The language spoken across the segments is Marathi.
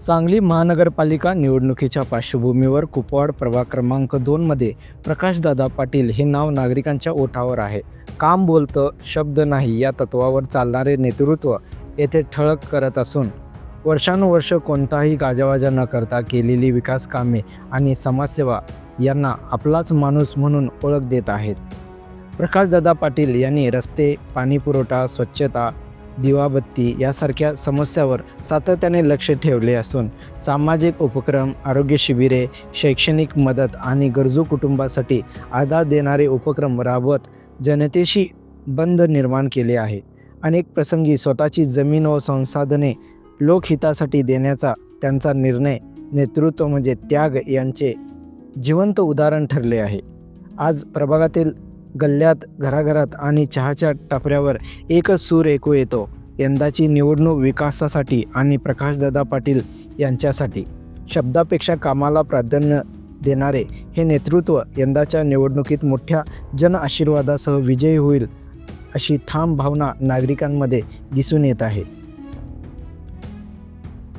सांगली महानगरपालिका निवडणुकीच्या पार्श्वभूमीवर कुपवाड प्रभाग क्रमांक दोनमध्ये प्रकाशदादा पाटील हे नाव नागरिकांच्या ओठावर आहे. काम बोलतं शब्द नाही या तत्वावर चालणारे नेतृत्व येथे ठळक करत असून वर्षानुवर्ष कोणताही गाजावाजा न करता केलेली विकास कामे आणि समाजसेवा यांना आपलाच माणूस म्हणून ओळख देत आहेत. प्रकाशदादा पाटील यांनी रस्ते पाणीपुरवठा स्वच्छता दिवाबत्ती यासारख्या समस्यावर सातत्याने लक्ष ठेवले असून सामाजिक उपक्रम आरोग्य शिबिरे शैक्षणिक मदत आणि गरजू कुटुंबासाठी आधार देणारे उपक्रम राबवत जनतेशी बंध निर्माण केले आहे. अनेक प्रसंगी स्वतःची जमीन व संसाधने लोकहितासाठी देण्याचा त्यांचा निर्णय नेतृत्व म्हणजे त्याग यांचे जिवंत उदाहरण ठरले आहे. आज प्रभागातील गल्ल्यात घराघरात आणि चहाच्या टपऱ्यावर एकच सूर ऐकू येतो. यंदाची निवडणूक विकासासाठी आणि प्रकाशदादा पाटील यांच्यासाठी. शब्दापेक्षा कामाला प्राधान्य देणारे हे नेतृत्व यंदाच्या निवडणुकीत मोठ्या जनआशीर्वादासह विजयी होईल अशी ठाम भावना नागरिकांमध्ये दिसून येत आहे.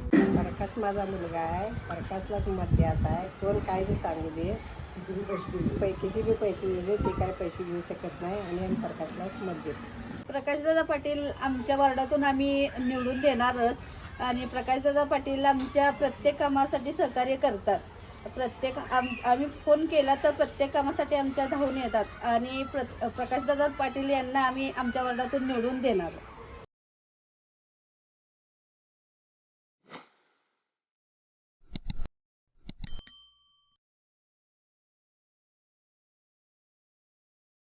प्रकाश माझा मुलगा आहे. प्रकाशलाच मत द्यायचा आहे. कोण काय बी सांगू दे. किती बी पैसे पै किती बी पैसे दिले ते काय पैसे घेऊ शकत नाही आणि आम्ही प्रकाशलाच मत देतो प्रकाशदादा पाटील आमच्या वार्डातून आम्ही निवडून देणारच आणि प्रकाशदादा पाटील आमच्या प्रत्येक कामासाठी सहकार्य करतात. प्रत्येक आम आम्ही फोन केला तर प्रत्येक कामासाठी आमच्या धावून येतात आणि प्र प्रकाशदादा पाटील यांना आम्ही आमच्या वार्डातून निवडून देणार.